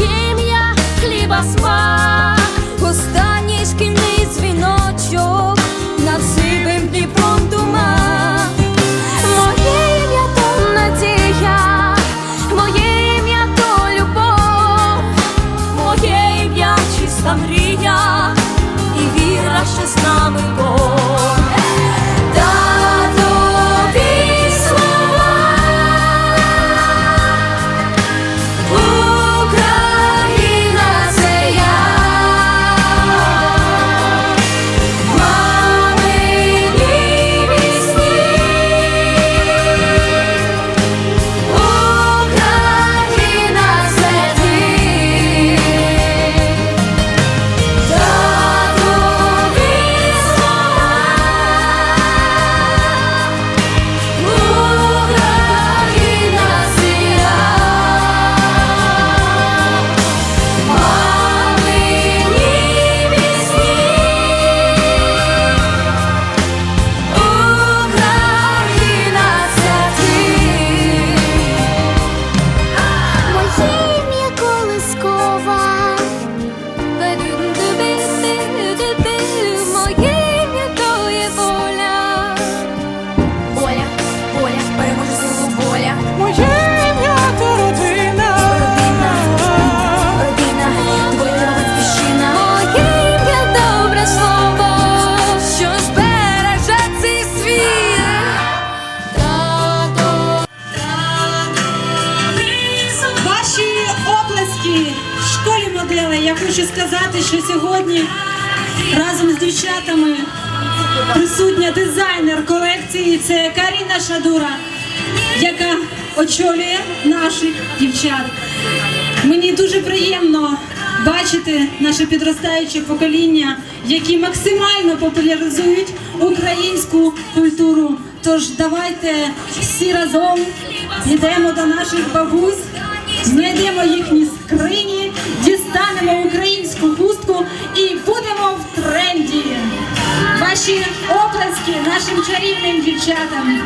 їм я хліба смак. Я хочу сказати, що сьогодні разом з дівчатами присутня дизайнер колекції. Це Каріна Шадура, яка очолює наших дівчат. Мені дуже приємно бачити наше підростаюче покоління, які максимально популяризують українську культуру. Тож давайте всі разом йдемо до наших бабусь, знайдемо їхні скрині, дістанемо українську хустку і будемо в тренді. Ваші оплески нашим чарівним дівчатам.